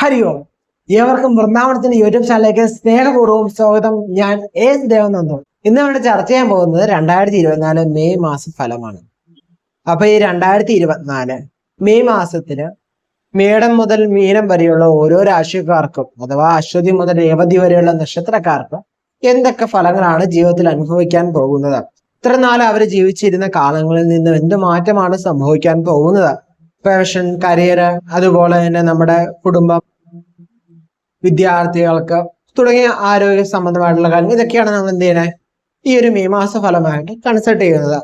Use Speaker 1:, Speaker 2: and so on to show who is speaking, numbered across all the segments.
Speaker 1: ഹരി ഓം. ഏവർക്കും വൃന്ദാവനത്തിന്റെ യൂട്യൂബ് ചാനലിലേക്ക് സ്നേഹപൂർവം സ്വാഗതം. ഞാൻ എസ് ദേവനന്ദു. ഇന്ന് ഇവിടെ ചർച്ച ചെയ്യാൻ പോകുന്നത് രണ്ടായിരത്തി ഇരുപത്തിനാല് മെയ് മാസ ഫലമാണ്. അപ്പൊ ഈ രണ്ടായിരത്തി ഇരുപത്തിനാല് മെയ് മാസത്തിൽ മേടം മുതൽ മീനം വരെയുള്ള ഓരോ രാശിക്കാർക്കും അഥവാ അശ്വതി മുതൽ രേവതി വരെയുള്ള നക്ഷത്രക്കാർക്കും എന്തൊക്കെ ഫലങ്ങളാണ് ജീവിതത്തിൽ അനുഭവിക്കാൻ പോകുന്നത്? ഇത്ര നാൾ അവർ ജീവിച്ചിരുന്ന കാലങ്ങളിൽ നിന്ന് എന്ത് മാറ്റമാണ് സംഭവിക്കാൻ പോകുന്നത്? പാഷൻ കരിയർ അതുപോലെ തന്നെ നമ്മുടെ കുടുംബം വിദ്യാർത്ഥികൾക്ക് തുടങ്ങിയ ആരോഗ്യ സംബന്ധമായിട്ടുള്ള കാര്യങ്ങൾ. ഇതൊക്കെയാണ് നമ്മൾ എന്ത് ചെയ്യുന്നത്? ഈ ഒരു മെയ് മാസ ഫലമായിട്ട് കൺസൾട്ട് ചെയ്യുന്നത്.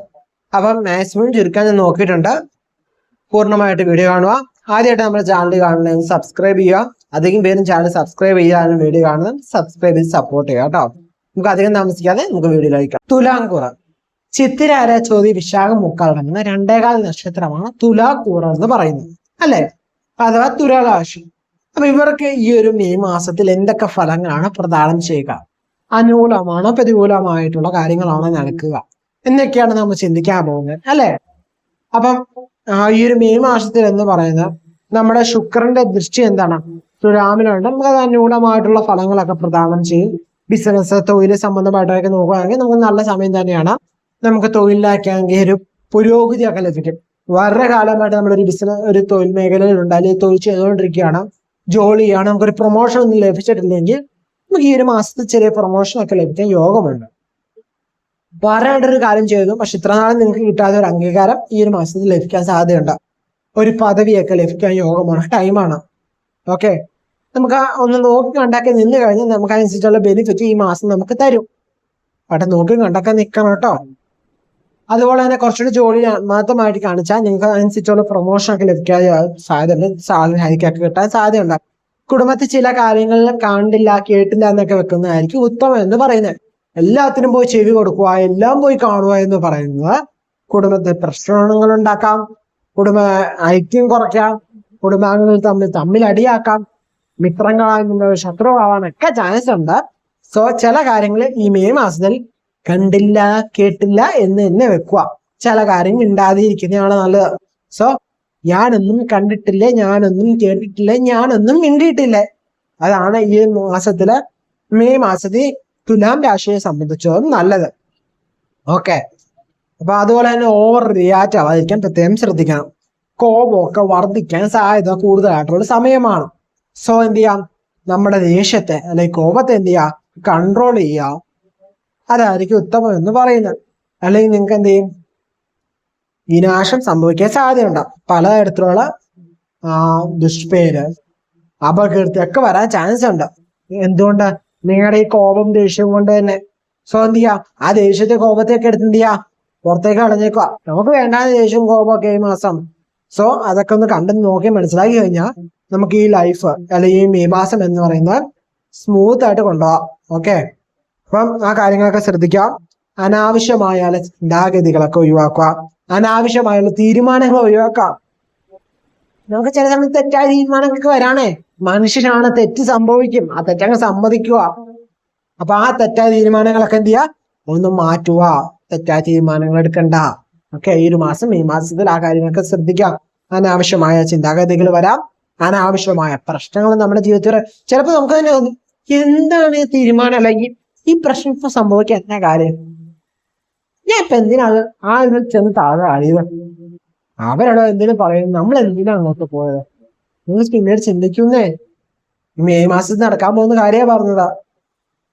Speaker 1: അപ്പം മാക്സിമം ചുരുക്കാൻ ഞാൻ നോക്കിയിട്ടുണ്ട്. പൂർണമായിട്ട് വീഡിയോ കാണുക. ആദ്യമായിട്ട് നമ്മുടെ ചാനൽ കാണണമെങ്കിൽ സബ്സ്ക്രൈബ് ചെയ്യുക. അധികം പേരും ചാനൽ സബ്സ്ക്രൈബ് ചെയ്യാനും വീഡിയോ കാണുന്നത് സബ്സ്ക്രൈബ് ചെയ്ത് സപ്പോർട്ട് ചെയ്യുക കേട്ടോ. നമുക്ക് അധികം താമസിക്കാതെ നമുക്ക് വീഡിയോ ലൈക്കാം തുലാങ്കുറ ചിത്തിരാര ചോതി വിശാഖം മുക്കാലടങ്ങുന്ന രണ്ടേകാൽ നക്ഷത്രമാണ് തുലാക്കൂറ എന്ന് പറയുന്നത്. അല്ലെ? അഥവാ തുലാരാശി. അപ്പൊ ഇവർക്ക് ഈ ഒരു മെയ് മാസത്തിൽ എന്തൊക്കെ ഫലങ്ങളാണ് പ്രദാനം ചെയ്യുക? അനുകൂലമാണോ പ്രതികൂലമായിട്ടുള്ള കാര്യങ്ങളാണോ നടക്കുക? എന്നൊക്കെയാണ് നമ്മൾ ചിന്തിക്കാൻ പോകുന്നത്. അല്ലെ? അപ്പം ഈ ഒരു മെയ് മാസത്തിൽ എന്ന് പറയുന്നത് നമ്മുടെ ശുക്രന്റെ ദൃഷ്ടി എന്താണ്? തുലാമിലുണ്ട് നമുക്ക് അത് അനുകൂലമായിട്ടുള്ള ഫലങ്ങളൊക്കെ പ്രദാനം ചെയ്യും. ബിസിനസ് തൊഴിൽ സംബന്ധമായിട്ടൊക്കെ നോക്കുകയാണെങ്കിൽ നമുക്ക് നല്ല സമയം തന്നെയാണ് നമുക്ക് തൊഴിലിലാക്കിയെങ്കിൽ ഒരു പുരോഗതി ഒക്കെ ലഭിക്കും. വളരെ കാലമായിട്ട് നമ്മളൊരു ബിസിനസ് ഒരു തൊഴിൽ മേഖലയിലുണ്ട് അല്ലെങ്കിൽ തൊഴിൽ ചെയ്തുകൊണ്ടിരിക്കുകയാണ്. ജോലി ചെയ്യുകയാണ് നമുക്കൊരു പ്രൊമോഷൻ ഒന്നും ലഭിച്ചിട്ടില്ലെങ്കിൽ നമുക്ക് ഈ ഒരു മാസത്തിൽ ചെറിയ പ്രൊമോഷൻ ഒക്കെ ലഭിക്കാൻ യോഗമുണ്ട്. പറയേണ്ട ഒരു കാര്യം ചെയ്തു. പക്ഷെ ഇത്ര നാളെ നിങ്ങൾക്ക് കിട്ടാത്ത ഒരു അംഗീകാരം ഈ ഒരു മാസത്തിൽ ലഭിക്കാൻ സാധ്യതയുണ്ട്. ഒരു പദവിയൊക്കെ ലഭിക്കാൻ യോഗമാണ്. ടൈമാണ് ഓക്കെ നമുക്ക് ഒന്ന് നോക്കി കണ്ടാക്കി നിന്ന് കഴിഞ്ഞാൽ നമുക്ക് അതിനനുസരിച്ചുള്ള ബെനിഫിറ്റ് ഈ മാസം നമുക്ക് തരും. അവിടെ നോക്കി കണ്ടാക്കാൻ നിൽക്കണം കേട്ടോ. അതുപോലെ തന്നെ കുറച്ചുകൂടി ജോലി മാത്രമായിട്ട് കാണിച്ചാൽ നിങ്ങൾക്ക് അതിനനുസരിച്ചുള്ള പ്രൊമോഷൻ ഒക്കെ ലഭിക്കാൻ സാധ്യതയുണ്ട്. സാലറി ഹൈക്കൊക്കെ കിട്ടാൻ സാധ്യതയുണ്ട്. കുടുംബത്തിൽ ചില കാര്യങ്ങളിൽ കണ്ടില്ല കേട്ടില്ല എന്നൊക്കെ വെക്കുന്നതായിരിക്കും ഉത്തമം എന്ന് പറയുന്നത്. എല്ലാത്തിനും പോയി ചെവി കൊടുക്കുക എല്ലാം പോയി കാണുക എന്ന് പറയുന്നത് കുടുംബത്തിൽ പ്രശ്നങ്ങൾ ഉണ്ടാക്കാം കുടുംബ ഐക്യം കുറയ്ക്കാം കുടുംബാംഗങ്ങൾ തമ്മിൽ തമ്മിൽ അടിയാക്കാം മിത്രങ്ങളാകുന്ന ശത്രുവാകാനൊക്കെ ചാൻസ് ഉണ്ട്. സോ ചില കാര്യങ്ങൾ ഈ മെയ് മാസത്തിൽ കണ്ടില്ല കേട്ടില്ല എന്ന് തന്നെ വെക്കുക. ചില കാര്യങ്ങൾ മിണ്ടാതിരിക്കുന്നതാണ് നല്ലത്. സോ ഞാനൊന്നും കണ്ടിട്ടില്ല ഞാനൊന്നും കേട്ടിട്ടില്ല ഞാനൊന്നും മിണ്ടിയിട്ടില്ല. അതാണ് ഈ മാസത്തിൽ മെയ് മാസത്തിൽ തുലാം രാശിയെ സംബന്ധിച്ചതും നല്ലത്. ഓക്കെ അപ്പൊ അതുപോലെ തന്നെ ഓവർ റിയാക്റ്റ് ആവാതിരിക്കാൻ പ്രത്യേകം ശ്രദ്ധിക്കണം. കോപമൊക്കെ വർദ്ധിക്കാൻ സാധ്യത കൂടുതലായിട്ടുള്ള സമയമാണ്. സോ എന്ത് ചെയ്യാം? നമ്മുടെ ദേഷ്യത്തെ അല്ലെങ്കിൽ കോപത്തെ എന്ത് ചെയ്യുക കൺട്രോൾ ചെയ്യുക. അതായിരിക്കും ഉത്തമം എന്ന് പറയുന്നത്. അല്ലെങ്കിൽ നിങ്ങൾക്ക് എന്ത് ചെയ്യും? വിനാശം സംഭവിക്കാൻ സാധ്യതയുണ്ടാവും പലതരത്തിലുള്ള ദുഷ്പേര് അപകീർത്തി ഒക്കെ വരാൻ ചാൻസ് ഉണ്ട്. എന്തുകൊണ്ട്? നിങ്ങളുടെ ഈ കോപം ദേഷ്യം കൊണ്ട് തന്നെ. സോ എന്ത് ചെയ്യാം? ആ ദേഷ്യത്തെ കോപത്തെയൊക്കെ എടുത്ത് എന്ത് ചെയ്യാം? പുറത്തേക്ക് കളഞ്ഞേക്കുക നമുക്ക് വേണ്ട ദേഷ്യവും കോപമൊക്കെ ഈ മാസം. സോ അതൊക്കെ ഒന്ന് കണ്ടു നോക്കി മനസ്സിലാക്കി കഴിഞ്ഞാൽ നമുക്ക് ഈ ലൈഫ് അല്ലെങ്കിൽ ഈ മെയ് മാസം എന്ന് പറയുന്നത് സ്മൂത്ത് ആയിട്ട് കൊണ്ടുപോകാം. ഓക്കെ അപ്പം ആ കാര്യങ്ങളൊക്കെ ശ്രദ്ധിക്കാം. അനാവശ്യമായ ചിന്താഗതികളൊക്കെ ഒഴിവാക്കുക. അനാവശ്യമായുള്ള തീരുമാനങ്ങൾ ഒഴിവാക്കാം. നമുക്ക് ചില സമയത്ത് തെറ്റായ തീരുമാനങ്ങൾക്ക് വരാണേ. മനുഷ്യനാണ് തെറ്റ് സംഭവിക്കും. ആ തെറ്റങ്ങ് സമ്മതിക്കുക. അപ്പൊ ആ തെറ്റായ തീരുമാനങ്ങളൊക്കെ എന്ത് ചെയ്യുക? ഒന്ന് മാറ്റുക. തെറ്റായ തീരുമാനങ്ങൾ എടുക്കണ്ട. ഓക്കെ ഈ ഒരു മാസം ഈ മാസത്തിൽ ആ കാര്യങ്ങളൊക്കെ ശ്രദ്ധിക്കാം. അനാവശ്യമായ ചിന്താഗതികൾ വരാം. അനാവശ്യമായ പ്രശ്നങ്ങൾ നമ്മുടെ ജീവിതത്തിൽ. ചിലപ്പോൾ നമുക്ക് തന്നെ എന്താണ് തീരുമാനം? അല്ലെങ്കിൽ ഈ പ്രശ്നം ഇപ്പൊ സംഭവിക്കാൻ എന്നാ കാര്യം? ഞാൻ ഇപ്പൊ എന്തിനാണ് ആ ചെന്ന് താഴെ അറിയുക അവരോട് എന്തിനും പറയും നമ്മൾ എന്തിനാ അങ്ങോട്ട് പോയത്? നിങ്ങൾ പിന്നീട് ചിന്തിക്കുന്നേ. മെയ് മാസത്തിൽ നടക്കാൻ പോകുന്ന കാര്യമാണ് പറഞ്ഞതാ.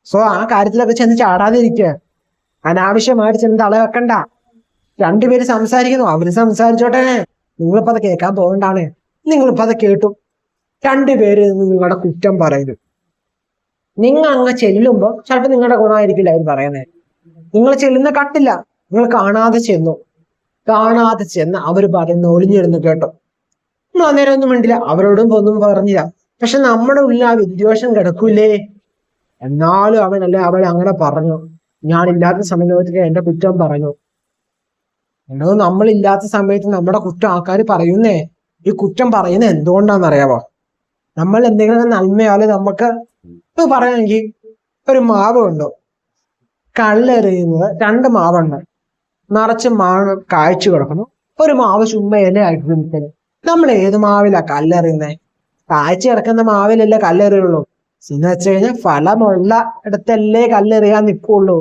Speaker 1: സോ ആ കാര്യത്തിലൊക്കെ ചെന്ന് ചാടാതിരിക്കുക. അനാവശ്യമായിട്ട് ചെന്ന് തള വെക്കണ്ട. രണ്ടുപേര് സംസാരിക്കുന്നു. അവർ സംസാരിച്ചോട്ടെ. നിങ്ങളിപ്പോ അത് കേൾക്കാൻ പോകണ്ടാണ് നിങ്ങളിപ്പോ അത് കേട്ടു. രണ്ടുപേര് നിങ്ങളുടെ കുറ്റം പറയുന്നു. നിങ്ങൾ അങ്ങ് ചെല്ലുമ്പോൾ ചിലപ്പോൾ നിങ്ങളുടെ ഗുണമായിരിക്കില്ല അവർ പറയുന്നത് നിങ്ങൾ ചെല്ലുന്ന കണ്ടില്ല നിങ്ങൾ കാണാതെ ചെന്നു. കാണാതെ ചെന്ന് അവർ പറയുന്ന ഒളിഞ്ഞിരുന്നു കേട്ടോ. അന്നേരം ഒന്നും മിണ്ടില്ല. അവരോടും ഒന്നും പറഞ്ഞില്ല. പക്ഷെ നമ്മുടെ ഉള്ളിൽ ആ വിദ്വേഷം കിടക്കൂലേ? എന്നാലും അവൻ അല്ലെ അവൾ അങ്ങനെ പറഞ്ഞു. ഞാൻ ഇല്ലാത്ത സമയത്ത് എന്റെ കുറ്റം പറഞ്ഞു. എന്തോ നമ്മളില്ലാത്ത സമയത്ത് നമ്മുടെ കുറ്റം ആൾക്കാർ പറയുന്നേ? ഈ കുറ്റം പറയുന്നത് എന്തുകൊണ്ടാണെന്ന് അറിയാവോ നമ്മൾ എന്തെങ്കിലും നന്മയാൽ നമുക്ക് ഇപ്പൊ പറയുകയാണെങ്കിൽ ഒരു മാവ് ഉണ്ടോ കല്ലെറിയുന്നത് രണ്ട് മാവുണ്ട്. നിറച്ച് മാവ് കാഴ്ച കിടക്കുന്നു. ഒരു മാവ് ചുമ്മാ ഇലയായിട്ട് നമ്മൾ ഏത് മാവിലാ കല്ലെറിയുന്നത് കാഴ്ച കിടക്കുന്ന മാവിലല്ലേ കല്ലെറിയുള്ളൂ. എന്ന് വെച്ച് കഴിഞ്ഞാൽ ഫലമുള്ള ഇടത്തല്ലേ കല്ലെറിയാൻ നിൽക്കുള്ളൂ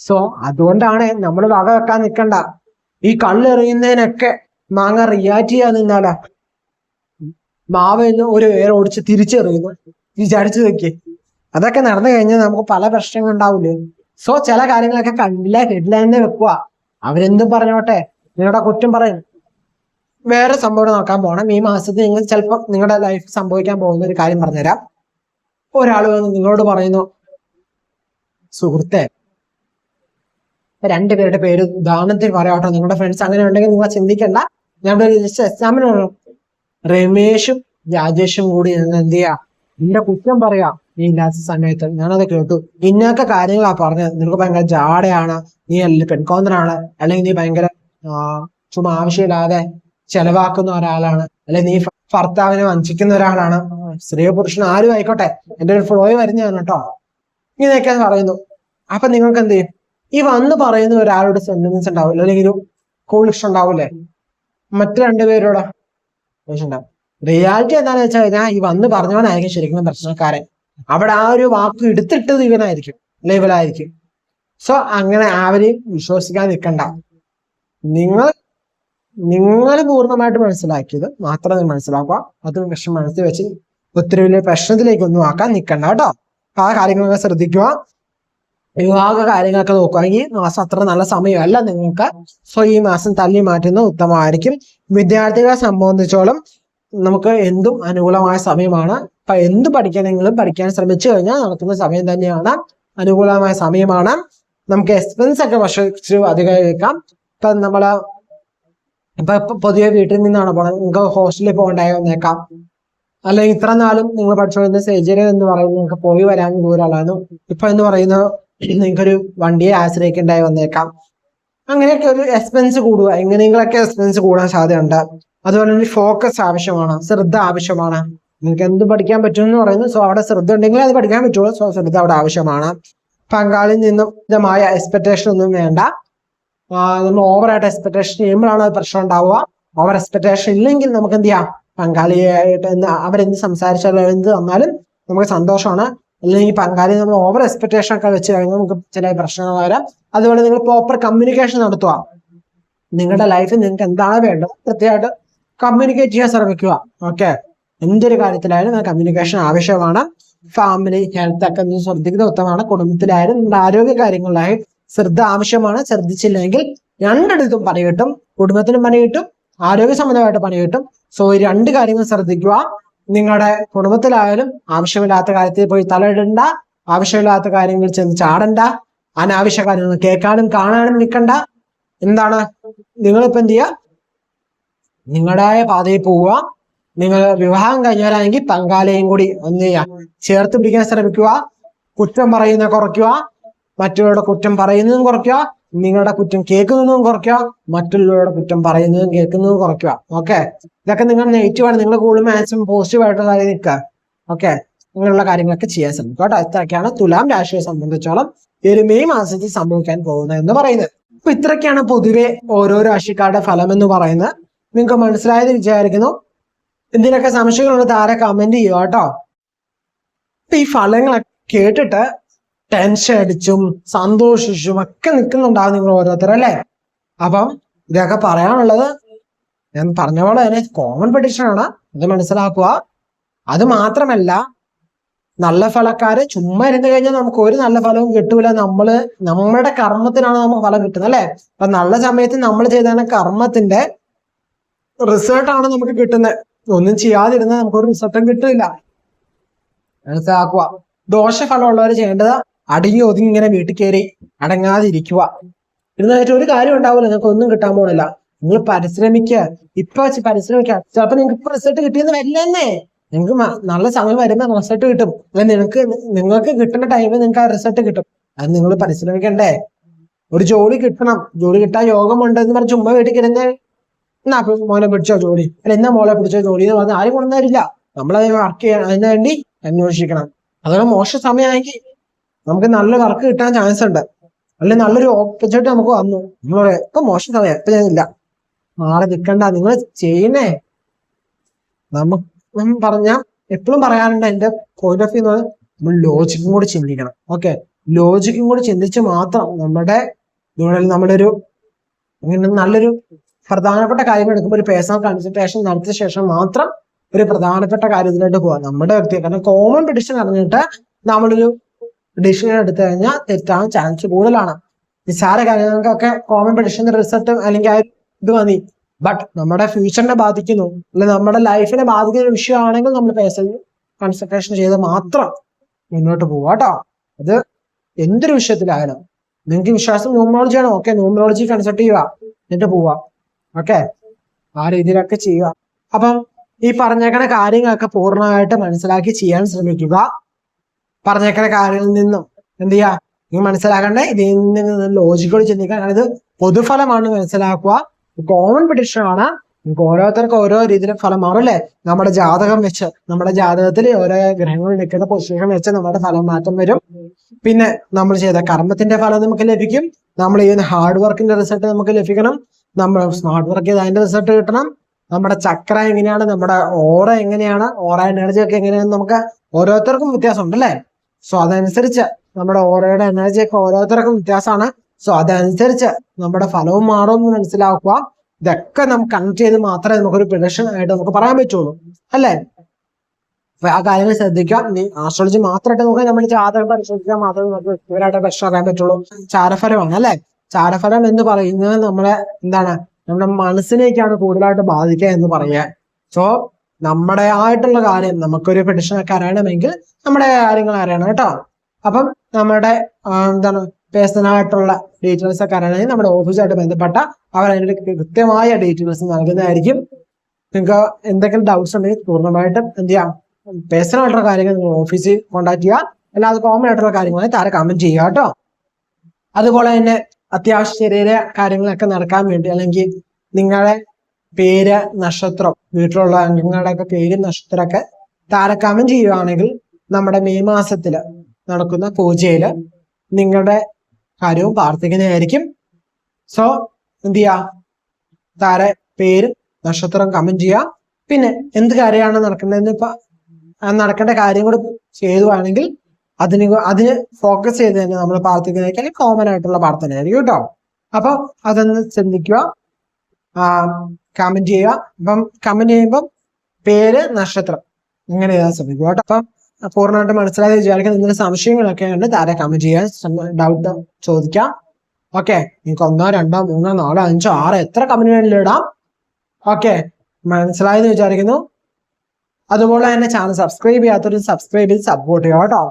Speaker 1: സോ അതുകൊണ്ടാണ് നമ്മൾ വക വെക്കാൻ നിൽക്കണ്ട ഈ കല്ലെറിയുന്നതിനൊക്കെ മാങ്ങ റിയാക്ട് ചെയ്യാൻ നിന്നാലാ. നിന്ന് ഒരു വേറെ ഓടിച്ച് തിരിച്ചെറിയുന്നു. വിചാരിച്ചു നോക്കി അതൊക്കെ നടന്നു കഴിഞ്ഞാൽ നമുക്ക് പല പ്രശ്നങ്ങളും ഉണ്ടാവില്ലേ? സോ ചില കാര്യങ്ങളൊക്കെ കണ്ടില്ല തന്നെ വെക്കുക അവരെന്തും പറഞ്ഞോട്ടെ. നിങ്ങളുടെ കുറ്റം പറയും. വേറെ സംഭവം നോക്കാൻ പോകണം ഈ മാസത്തിൽ നിങ്ങൾ ചിലപ്പോൾ നിങ്ങളുടെ ലൈഫ് സംഭവിക്കാൻ പോകുന്ന ഒരു കാര്യം പറഞ്ഞുതരാം. ഒരാൾ വന്ന് നിങ്ങളോട് പറയുന്നു സുഹൃത്തെ രണ്ടുപേരുടെ പേര് ഉദാഹരണത്തിന് പറയാട്ടോ. നിങ്ങളുടെ ഫ്രണ്ട്സ് അങ്ങനെ ഉണ്ടെങ്കിൽ നിങ്ങൾ ചിന്തിക്കണ്ട. ഞാൻ ജസ്റ്റ് എക്സാമിന് രമേഷും രാജേഷും കൂടി ഞങ്ങൾ എന്ത് ചെയ്യാ? നിന്റെ കുറ്റം പറയാ. നീ ഇല്ലാത്ത സമയത്ത് ഞാനത് കേട്ടു. ഇന്നൊക്കെ കാര്യങ്ങളാ പറഞ്ഞത്. നിനക്ക് ഭയങ്കര ജാടയാണ്. നീ അല്ല പെൺകോന്തനാണ്. അല്ലെങ്കിൽ നീ ഭയങ്കര ചുമ ആവശ്യമില്ലാതെ ചെലവാക്കുന്ന ഒരാളാണ്. അല്ലെങ്കിൽ നീ ഭർത്താവിനെ വഞ്ചിക്കുന്ന ഒരാളാണ്. സ്ത്രീ പുരുഷൻ ആരും ആയിക്കോട്ടെ. എന്റെ ഒരു ഫ്ലോയ് വരുന്നതാണ് കേട്ടോ ഇങ്ങനെയൊക്കെ പറയുന്നു. അപ്പൊ നിങ്ങൾക്ക് എന്ത് ചെയ്യും? ഈ വന്ന് പറയുന്ന ഒരാളുടെ സെന്റൻസ് ഉണ്ടാവില്ല? അല്ലെങ്കിൽ ഒരു കോളിഷ്ടം ഉണ്ടാവില്ലേ? മറ്റു രണ്ടുപേരോടാ ഉണ്ടാവും. റിയാലിറ്റി എന്താണെന്ന് വെച്ചാൽ കഴിഞ്ഞാൽ ഈ വന്ന് പറഞ്ഞവനായിരിക്കും ശരിക്കും പ്രശ്നക്കാരൻ. അവിടെ ആ ഒരു വാക്ക് എടുത്തിട്ടത് ഇവനായിരിക്കും അല്ലെ ഇവനായിരിക്കും സോ അങ്ങനെ ആവരെയും വിശ്വസിക്കാൻ നിൽക്കണ്ട. നിങ്ങൾ നിങ്ങൾ പൂർണമായിട്ട് മനസ്സിലാക്കിയത് മാത്രം മനസ്സിലാക്കുക. അത് പ്രശ്നം മനസ്സിൽ വെച്ച് ഒത്തിരി വലിയ പ്രശ്നത്തിലേക്കൊന്നും ആക്കാൻ നിൽക്കണ്ട കേട്ടോ. ആ കാര്യങ്ങളൊക്കെ ശ്രദ്ധിക്കുക. വിവാഹ കാര്യങ്ങളൊക്കെ നോക്കുകയാണെങ്കിൽ മാസം അത്ര നല്ല സമയമല്ല. നിങ്ങൾക്ക് സോ ഈ മാസം തള്ളി മാറ്റുന്നത് ഉത്തമമായിരിക്കും. വിദ്യാർത്ഥികളെ സംബന്ധിച്ചോളം നമുക്ക് എന്തും അനുകൂലമായ സമയമാണ്. എന്ത് പഠിക്കണമെങ്കിലും പഠിക്കാൻ ശ്രമിച്ചു കഴിഞ്ഞാൽ നടക്കുന്ന സമയം തന്നെയാണ് അനുകൂലമായ സമയമാണ്. നമുക്ക് എക്സ്പെൻസ് ഒക്കെ ഇച്ചിരി അധികം ഇപ്പൊ നമ്മൾ ഇപ്പൊ പൊതുവെ വീട്ടിൽ നിന്നാണ് പോണത്. നിങ്ങൾക്ക് ഹോസ്റ്റലിൽ പോകണ്ടായി വന്നേക്കാം അല്ലെങ്കിൽ ഇത്ര നാളും നിങ്ങൾ പഠിച്ചുകൊണ്ടിരുന്ന സെജറി എന്ന് പറയുന്നത് നിങ്ങൾക്ക് പോയി വരാൻ ദൂരമുള്ളായിരുന്നു ഇപ്പൊ എന്ന് പറയുന്നത് നിങ്ങൾക്കൊരു വണ്ടിയെ ആശ്രയിക്കേണ്ടായി വന്നേക്കാം. അങ്ങനെയൊക്കെ ഒരു എക്സ്പെൻസ് കൂടുക. എങ്ങനെയെങ്കിലൊക്കെ എക്സ്പെൻസ് കൂടാൻ സാധ്യതയുണ്ട്. അതുപോലെ തന്നെ ഫോക്കസ് ആവശ്യമാണ്. ശ്രദ്ധ ആവശ്യമാണ്. നിങ്ങൾക്ക് എന്ത് പഠിക്കാൻ പറ്റും എന്ന് പറയുന്നു. സോ അവിടെ ശ്രദ്ധ ഉണ്ടെങ്കിൽ അത് പഠിക്കാൻ പറ്റുള്ളൂ. സോ ശ്രദ്ധ അവിടെ ആവശ്യമാണ്. പങ്കാളിൽ നിന്നും ഇതമായ എക്സ്പെക്ടേഷൻ ഒന്നും വേണ്ട. നമ്മൾ ഓവറായിട്ട് എക്സ്പെക്ടേഷൻ ചെയ്യുമ്പോഴാണ് അത് പ്രശ്നം ഉണ്ടാവുക. ഓവർ എക്സ്പെക്ടേഷൻ ഇല്ലെങ്കിൽ നമുക്ക് എന്ത് ചെയ്യാം? പങ്കാളിയായിട്ട് അവരെന്ത് സംസാരിച്ചാലും എന്ത് തന്നാലും നമുക്ക് സന്തോഷമാണ്. അല്ലെങ്കിൽ പങ്കാളി നമ്മൾ ഓവർ എക്സ്പെക്ടേഷൻ ഒക്കെ വെച്ച് കഴിഞ്ഞാൽ നമുക്ക് ചില പ്രശ്നങ്ങൾ വരാം. അതുപോലെ നിങ്ങൾ പ്രോപ്പർ കമ്മ്യൂണിക്കേഷൻ നടത്തുക. നിങ്ങളുടെ ലൈഫിൽ നിങ്ങൾക്ക് എന്താണ് വേണ്ടത് കൃത്യമായിട്ട് കമ്മ്യൂണിക്കേറ്റ് ചെയ്യാൻ ശ്രമിക്കുക. ഓക്കെ എന്തൊരു കാര്യത്തിലായാലും കമ്മ്യൂണിക്കേഷൻ ആവശ്യമാണ്. ഫാമിലി ഹെൽത്ത് ഒക്കെ ശ്രദ്ധിക്കുന്നത് ഉത്തമമാണ്. കുടുംബത്തിലായാലും നിങ്ങളുടെ ആരോഗ്യ കാര്യങ്ങളിലായി ശ്രദ്ധ ആവശ്യമാണ്. ശ്രദ്ധിച്ചില്ലെങ്കിൽ രണ്ടിടത്തും പണി കിട്ടും. കുടുംബത്തിനും പണി കിട്ടും. ആരോഗ്യ സംബന്ധമായിട്ട് പണി കിട്ടും. സോ ഈ രണ്ട് കാര്യങ്ങൾ ശ്രദ്ധിക്കുക. നിങ്ങളുടെ കുടുംബത്തിലായാലും ആവശ്യമില്ലാത്ത കാര്യത്തിൽ പോയി തലയിടണ്ട. ആവശ്യമില്ലാത്ത കാര്യങ്ങൾ ചെന്ന് ചാടണ്ട. അനാവശ്യ കാര്യങ്ങൾ കേൾക്കാനും കാണാനും നിൽക്കണ്ട. എന്താണ്? നിങ്ങളിപ്പോ എന്ത് ചെയ്യുക നിങ്ങളുടേതായ പാതയിൽ പോവുക. നിങ്ങൾ വിവാഹം കഴിഞ്ഞവരാണെങ്കിൽ പങ്കാളിയും കൂടി ഒന്ന് ചെയ്യാം. ചേർത്ത് പിടിക്കാൻ ശ്രമിക്കുക. കുറ്റം പറയുന്ന കുറയ്ക്കുക മറ്റുള്ളവരുടെ കുറ്റം പറയുന്നതും കുറയ്ക്കുക. നിങ്ങളുടെ കുറ്റം കേൾക്കുന്നതും കുറയ്ക്കുക മറ്റുള്ളവരുടെ കുറ്റം പറയുന്നതും കേൾക്കുന്നതും കുറയ്ക്കുക. ഓക്കെ ഇതൊക്കെ നിങ്ങൾ നെഗറ്റീവ് ആണ്. നിങ്ങൾ കൂടുതൽ മാക്സിമം പോസിറ്റീവ് ആയിട്ടുള്ള കാര്യം നിൽക്കുക. ഓക്കെ അങ്ങനെയുള്ള കാര്യങ്ങളൊക്കെ ചെയ്യാൻ ശ്രമിക്കുക കേട്ടോ. ഇത്രയൊക്കെയാണ് തുലാം രാശിയെ സംബന്ധിച്ചോളം ഈ ഒരു മെയ് മാസത്തിൽ സംഭവിക്കാൻ പോകുന്നത് എന്ന് പറയുന്നത്. അപ്പൊ ഇത്രയൊക്കെയാണ് പൊതുവെ ഓരോ രാശിക്കാരുടെ ഫലം എന്ന് പറയുന്നത്. നിങ്ങൾക്ക് മനസ്സിലായത് വിചാരിക്കുന്നു. എന്തിനൊക്കെ സംശയങ്ങളുണ്ട് താരെ കമന്റ് ചെയ്യുക കേട്ടോ. ഈ ഫലങ്ങളൊക്കെ കേട്ടിട്ട് ടെൻഷൻ അടിച്ചും സന്തോഷിച്ചും ഒക്കെ നിൽക്കുന്നുണ്ടാവും നിങ്ങൾ ഓരോരുത്തർ അല്ലേ? അപ്പം ഇതൊക്കെ പറയാനുള്ളത് ഞാൻ പറഞ്ഞ പോലെ തന്നെ കോമൺ പെഡിഷൻ ആണ്. ഇത് മനസ്സിലാക്കുക. അത് മാത്രമല്ല നല്ല ഫലക്കാര് ചുമ്മാ ഇരുന്ന് കഴിഞ്ഞാൽ നമുക്ക് ഒരു നല്ല ഫലവും കിട്ടൂല. നമ്മൾ നമ്മുടെ കർമ്മത്തിനാണ് നമുക്ക് ഫലം കിട്ടുന്നത് അല്ലെ? അപ്പൊ നല്ല സമയത്ത് നമ്മൾ ചെയ്ത കർമ്മത്തിന്റെ റിസൾട്ടാണ് നമുക്ക് കിട്ടുന്നത്. ഒന്നും ചെയ്യാതിരുന്നാൽ നമുക്കൊരു റിസൾട്ടും കിട്ടില്ല മനസ്സിലാക്കുക. ദോഷഫലമുള്ളവർ ചെയ്യേണ്ടത് അടങ്ങി ഒതുങ്ങി ഇങ്ങനെ വീട്ടിൽ കയറി അടങ്ങാതിരിക്കുക. ഇരുന്നായിട്ട് ഒരു കാര്യം ഉണ്ടാവില്ല നിങ്ങൾക്ക് ഒന്നും കിട്ടാൻ പോണില്ല. നിങ്ങൾ പരിശ്രമിക്കുക. ഇപ്പൊ പരിശ്രമിക്കുക ചിലപ്പോ നിങ്ങൾക്ക് ഇപ്പൊ റിസൾട്ട് കിട്ടിയെന്ന് വരില്ലെന്നേ. നിങ്ങൾക്ക് നല്ല സമയം വരുമ്പോ റിസൾട്ട് കിട്ടും. അല്ലെ നിങ്ങൾക്ക് നിങ്ങൾക്ക് കിട്ടുന്ന ടൈമിൽ നിങ്ങൾക്ക് ആ റിസൾട്ട് കിട്ടും. അത് നിങ്ങൾ പരിശ്രമിക്കണ്ടേ. ഒരു ജോലി കിട്ടണം. ജോലി കിട്ടാൻ യോഗമുണ്ട് എന്ന് പറഞ്ഞ് ചുമ്മാ വീട്ടിൽ കിടന്നേ എന്നാ മോനെ പിടിച്ചോ ജോലി? അല്ല എന്നാ മോളെ പിടിച്ചോ ജോലി എന്ന് പറഞ്ഞാൽ ആരും കൊണ്ടുവരില്ല നമ്മളത് വർക്ക് ചെയ്യണം അതിനു വേണ്ടി അന്വേഷിക്കണം. അതുപോലെ മോശം സമയമാണെങ്കിൽ നമുക്ക് നല്ല വർക്ക് കിട്ടാൻ ചാൻസ് ഉണ്ട്. അല്ലെങ്കിൽ നല്ലൊരു ഓപ്പർച്യൂണിറ്റി നമുക്ക് വന്നു. നമ്മൾ ഇപ്പൊ മോശം സമയം ഇപ്പൊ ഞാനില്ല നാളെ നിൽക്കണ്ട നിങ്ങൾ ചെയ്യണേ നമുക്ക് പറഞ്ഞ എപ്പോഴും പറയാറുണ്ട് എന്റെ പോയിന്റ് ഓഫ് വ്യൂ നമ്മൾ ലോജിക്കും കൂടി ചിന്തിക്കണം. ഓക്കെ ലോജിക്കും കൂടി ചിന്തിച്ച് മാത്രം നമ്മുടെ നമ്മുടെ ഒരു ഇങ്ങനെ നല്ലൊരു പ്രധാനപ്പെട്ട കാര്യങ്ങൾ എടുക്കുമ്പോൾ ഒരു പേഴ്സണൽ കൺസൾട്ടേഷൻ നടത്തിയ ശേഷം മാത്രം ഒരു പ്രധാനപ്പെട്ട കാര്യത്തിലോട്ട് പോവാം. നമ്മുടെ വ്യക്തി കാരണം കോമൺ പിടിച്ച് അറിഞ്ഞിട്ട് നമ്മളൊരു ഡിസിഷൻ എടുത്തു കഴിഞ്ഞാൽ തെറ്റാൻ ചാൻസ് കൂടുതലാണ്. നിസ്സാര കാര്യങ്ങൾക്കൊക്കെ കോമൺ പിടിഷൻ റിസൾട്ട് അല്ലെങ്കിൽ ആ ഇത് മതി. ബട്ട് നമ്മുടെ ഫ്യൂച്ചറിനെ ബാധിക്കുന്നു. അല്ലെങ്കിൽ നമ്മുടെ ലൈഫിനെ ബാധിക്കുന്ന ഒരു വിഷയമാണെങ്കിൽ നമ്മൾ പേഴ്സണൽ കൺസൾട്ടേഷൻ ചെയ്ത് മാത്രം മുന്നോട്ട് പോവാ കേട്ടോ. അത് എന്തൊരു വിഷയത്തിലായാലും. നിങ്ങൾക്ക് വിശ്വാസം ന്യൂമറോളജി ആണോ? ഓക്കെ ന്യൂമറോളജി കൺസൾട്ട് ചെയ്യുക. എന്നിട്ട് പോവാ ഓക്കെ ആ രീതിയിലൊക്കെ ചെയ്യുക. അപ്പം ഈ പറഞ്ഞേക്കണ കാര്യങ്ങളൊക്കെ പൂർണമായിട്ട് മനസ്സിലാക്കി ചെയ്യാൻ ശ്രമിക്കുക. പറഞ്ഞേക്കണ കാര്യങ്ങളിൽ നിന്നും എന്ത് ചെയ്യുക നിങ്ങൾ മനസ്സിലാക്കണ്ടേ? ഇതിൽ നിന്ന് ലോജിക്കോട് ചിന്തിക്കാൻ കാരണം ഇത് പൊതുഫലമാണ് മനസ്സിലാക്കുക. കോമൺ പ്രഡിക്ഷൻ ആണ്. നിങ്ങൾക്ക് ഓരോരുത്തർക്കും ഓരോ രീതിയിലും ഫലം മാറും അല്ലേ? നമ്മുടെ ജാതകം വെച്ച് നമ്മുടെ ജാതകത്തിൽ ഓരോ ഗ്രഹങ്ങൾ നിൽക്കുന്ന പൊസിഷൻ വെച്ച് നമ്മുടെ ഫലം മാറ്റം വരും. പിന്നെ നമ്മൾ ചെയ്ത കർമ്മത്തിന്റെ ഫലം നമുക്ക് ലഭിക്കും. നമ്മൾ ചെയ്യുന്ന ഹാർഡ് വർക്കിന്റെ റിസൾട്ട് നമുക്ക് ലഭിക്കണം. നമ്മൾ സ്മാർട്ട് വർക്ക് ചെയ്ത് അതിന്റെ റിസൾട്ട് കിട്ടണം. നമ്മുടെ ചക്ര എങ്ങനെയാണ്? നമ്മുടെ ഓറ എങ്ങനെയാണ്? ഓറ എനർജി ഒക്കെ എങ്ങനെയാണ് നമുക്ക് ഓരോരുത്തർക്കും വ്യത്യാസമുണ്ട് അല്ലേ? സോ അതനുസരിച്ച് നമ്മുടെ ഓരോയുടെ എനർജി ഒക്കെ ഓരോരുത്തർക്കും വ്യത്യാസമാണ്. സോ അതനുസരിച്ച് നമ്മുടെ ഫലവും മാറും എന്ന് മനസ്സിലാക്കുക. ഇതൊക്കെ നമുക്ക് കണക്ട് ചെയ്ത് മാത്രമേ നമുക്കൊരു പ്രൊഡക്ഷൻ ആയിട്ട് നമുക്ക് പറയാൻ പറ്റുള്ളൂ. അല്ലേ? അപ്പൊ ആ കാര്യങ്ങൾ ശ്രദ്ധിക്കാം നീ ആസ്ട്രോളജി മാത്രമായിട്ട് നോക്കാൻ നമ്മൾ ജാതകം പരിശോധിക്കാൻ മാത്രമേ നമുക്ക് വ്യക്തിപരമായിട്ട് പ്രശ്നം അറിയാൻ പറ്റുള്ളൂ. ചാരഫലമാണ് അല്ലെ? ചാരഫലം എന്ന് പറയുന്നത് നമ്മളെ എന്താണ്? നമ്മുടെ മനസ്സിനേക്കാണ് കൂടുതലായിട്ട് ബാധിക്കുക എന്ന് പറയുക. സോ നമ്മുടെ ആയിട്ടുള്ള കാര്യം നമുക്കൊരു പെഡിഷൻ ഒക്കെ അറിയണമെങ്കിൽ നമ്മുടെ കാര്യങ്ങൾ അറിയണം കേട്ടോ. അപ്പം നമ്മുടെ എന്താണ് പേഴ്സണൽ ആയിട്ടുള്ള ഡീറ്റെയിൽസ് ഒക്കെ അറിയണമെങ്കിൽ നമ്മുടെ ഓഫീസുമായിട്ട് ബന്ധപ്പെട്ട അവർ അതിന്റെ കൃത്യമായ ഡീറ്റെയിൽസ് നൽകുന്നതായിരിക്കും. നിങ്ങൾക്ക് എന്തെങ്കിലും ഡൗട്ട്സ് ഉണ്ടെങ്കിൽ പൂർണമായിട്ടും എന്ത് ചെയ്യാം? പേഴ്സണൽ ആയിട്ടുള്ള കാര്യങ്ങൾ നിങ്ങൾ ഓഫീസിൽ കോൺടാക്ട് ചെയ്യുക. അല്ലാതെ കോമൺ ആയിട്ടുള്ള കാര്യങ്ങളെ താരെ കമന്റ് ചെയ്യുക കേട്ടോ. അതുപോലെ തന്നെ അത്യാവശ്യ ചെറിയ കാര്യങ്ങളൊക്കെ നടക്കാൻ വേണ്ടി അല്ലെങ്കിൽ നിങ്ങളുടെ പേര് നക്ഷത്രം വീട്ടിലുള്ള അംഗങ്ങളുടെയൊക്കെ പേര് നക്ഷത്രമൊക്കെ താരക്കാമം കമന്റ് ചെയ്യുകയാണെങ്കിൽ നമ്മുടെ മെയ് മാസത്തിൽ നടക്കുന്ന പൂജയിൽ നിങ്ങളുടെ കാര്യവും പ്രാർത്ഥിക്കുന്നതായിരിക്കും. സോ എന്ത് ചെയ്യാ? താര പേരും നക്ഷത്രം കമന്റ് ചെയ്യുക പിന്നെ എന്ത് കാര്യമാണ് നടക്കേണ്ടതെന്ന് ഇപ്പൊ നടക്കേണ്ട കാര്യം കൂടെ ചെയ്തുവാണെങ്കിൽ അതിന് അതിന് ഫോക്കസ് ചെയ്ത് തന്നെ നമ്മൾ പ്രാർത്ഥിക്കുന്നതായിരിക്കും. അല്ലെങ്കിൽ കോമൺ ആയിട്ടുള്ള പ്രാർത്ഥനയായിരിക്കും കേട്ടോ. അപ്പൊ അതൊന്ന് ചിന്തിക്കുക കമന്റ് ചെയ്യുക. അപ്പം കമന്റ് ചെയ്യുമ്പം പേര് നക്ഷത്രം. ഇങ്ങനെ എഴുതാൻ ശ്രമിക്കുക കേട്ടോ. അപ്പം പൂർണമായിട്ട് മനസ്സിലായി വിചാരിക്കാൻ നിങ്ങളുടെ സംശയങ്ങളൊക്കെ ഉണ്ട് താരെ കമന്റ് ചെയ്യാൻ ഡൗട്ട് ചോദിക്കാം. ഓക്കെ നിങ്ങൾക്ക് ഒന്നോ രണ്ടോ മൂന്നോ നാലോ അഞ്ചോ ആറോ എത്ര കമന്റ് വേണമെങ്കിലും ഇടാം. ഓക്കെ മനസ്സിലായെന്ന് വിചാരിക്കുന്നു. അതുപോലെ തന്നെ ചാനൽ സബ്സ്ക്രൈബ് ചെയ്യാത്തവരും സബ്സ്ക്രൈബ് ചെയ്ത് സപ്പോർട്ട് ചെയ്യുക കേട്ടോ.